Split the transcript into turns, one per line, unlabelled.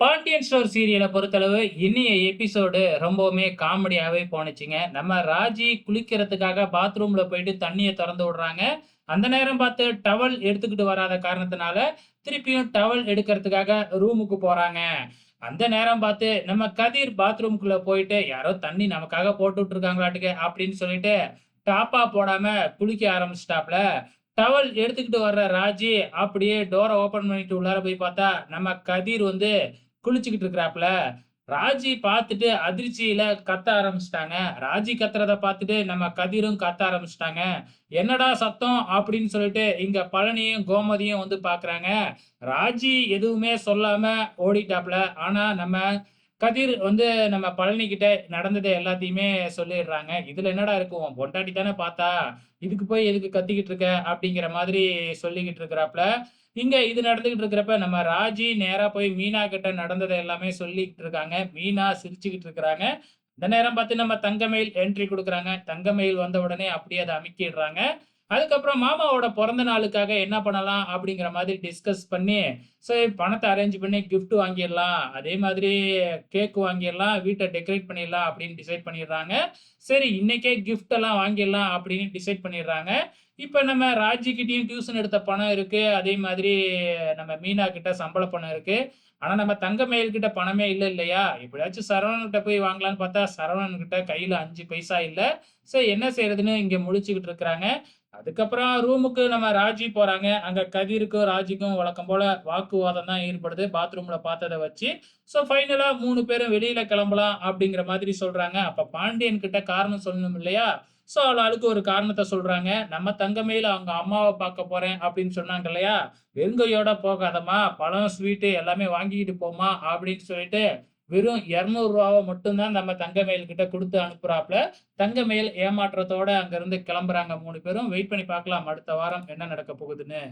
Pandian store சீரியலை பொறுத்தளவு இன்னைய எபிசோடு ரொம்பவுமே காமெடியாவே போனுச்சுங்க. நம்ம ராஜி குளிக்கிறதுக்காக பாத்ரூம்ல போயிட்டு தண்ணிய திறந்து விடுறாங்க. அந்த நேரம் பார்த்து டவல் எடுத்துக்கிட்டு வராத காரணத்தினால, திருப்பியும் டவல் எடுக்கிறதுக்காக ரூமுக்கு போறாங்க. அந்த நேரம் பார்த்து நம்ம கதிர் பாத்ரூம்குள்ளே போயிட்டு, யாரோ தண்ணி நமக்காக போட்டு விட்ருக்காங்களாட்டுக்கு அப்படின்னு சொல்லிட்டு, டாப்பா போடாம குளிக்க ஆரம்பிச்சிட்டாப்ல டவல் எடுத்துக்கிட்டு வர்ற ராஜி அப்படியே டோரை ஓப்பன் பண்ணிட்டு உள்ளார போய் பார்த்தா, நம்ம கதிர் வந்து குளிச்சுக்கிட்டு இருக்கிறாப்ல. ராஜி பார்த்துட்டு அதிர்ச்சியில கத்த ஆரம்பிச்சிட்டாங்க ராஜி கத்துறத பார்த்துட்டு நம்ம கதிரும் கத்த ஆரம்பிச்சிட்டாங்க "என்னடா சத்தம்?" அப்படின்னு சொல்லிட்டு இங்க பழனியும், கோமதியும் வந்து பார்க்குறாங்க. ராஜி எதுவுமே சொல்லாம ஓடிட்டாப்ல. ஆனா நம்ம கதிர் வந்து நம்ம பழனிகிட்ட நடந்ததை எல்லாத்தையுமே சொல்லிடுறாங்க. "இதுல என்னடா இருக்கும் பொண்டாட்டி தானே பார்த்தா. இதுக்கு போய் எதுக்கு கத்திக்கிட்டு இருக்க?" அப்படிங்கிற மாதிரி சொல்லிக்கிட்டு இருக்கிறாப்ல. இங்க இது நடந்துகிட்டு இருக்கிறப்ப, நம்ம ராஜி நேரா போய் மீனா கிட்ட நடந்ததை எல்லாமே சொல்லிக்கிட்டு இருக்காங்க. மீனா சிரிச்சுக்கிட்டு இருக்கிறாங்க. இந்த நேரம் பார்த்து நம்ம தங்கமயில் என்ட்ரி குடுக்குறாங்க. தங்கமயில் வந்த உடனே அப்படியே அத அமுக்கிடுறாங்க. அதுக்கப்புறம் மாமாவோட பிறந்த நாளுக்காக என்ன பண்ணலாம் அப்படிங்கிற மாதிரி டிஸ்கஸ் பண்ணி, சரி பணத்தை அரேஞ்ச் பண்ணி கிஃப்ட் வாங்கிடலாம். அதே மாதிரி கேக் வாங்கிடலாம். வீட்டை டெக்கரேட் பண்ணிடலாம் அப்படின்னு டிசைட் பண்ணிடுறாங்க. சரி இன்னைக்கே கிஃப்ட் எல்லாம் வாங்கிடலாம் அப்படின்னு டிசைட் பண்ணிடுறாங்க. இப்போ நம்ம ராஜிக்கிட்டையும் டியூஷன் எடுத்த பணம் இருக்கு. அதே மாதிரி நம்ம மீனா கிட்ட சம்பள பணம் இருக்கு. ஆனா நம்ம தங்க கிட்ட பணமே இல்லை இல்லையா? எப்படியாச்சும் சரவணன்கிட்ட போய் வாங்கலான்னு பார்த்தா, சரவணன் கிட்ட கையில அஞ்சு பைசா இல்லை சரி என்ன செய்யறதுன்னு இங்க முடிச்சுக்கிட்டு இருக்கிறாங்க. அதுக்கப்புறம் ரூமுக்கு நம்ம ராஜி போறாங்க. அங்க கதிருக்கும், ராஜிக்கும் வழக்கம் போல வாக்குவாதம் தான் ஏற்படுது. பாத்ரூம்ல பார்த்ததை வச்சு. ஸோ ஃபைனலா மூணு பேரும் வெளியில கிளம்பலாம் அப்படிங்கிற மாதிரி சொல்றாங்க. அப்ப பாண்டியன் கிட்ட காரணம் சொல்லணும் இல்லையா? ஸோ ஆளாளுக்கு ஒரு காரணத்தை சொல்றாங்க. நம்ம தங்கமையில அவங்க அம்மாவை பார்க்க போறேன் அப்படின்னு சொன்னாங்க இல்லையா? வெறுங்கையோட போகாதம்மா. பழம், ஸ்வீட்டு எல்லாமே வாங்கிக்கிட்டு போமா அப்படின்னு சொல்லிட்டு, வெறும் ரூ. 200 மட்டும் தான் நம்ம தங்கமயில் கிட்ட குடுத்து அனுப்புறாப்ல. தங்கமயில் ஏமாற்றத்தோட அங்கிருந்து கிளம்புறாங்க மூணு பேரும். வெயிட் பண்ணி பார்க்கலாம் அடுத்த வாரம் என்ன நடக்க போகுதுன்னு.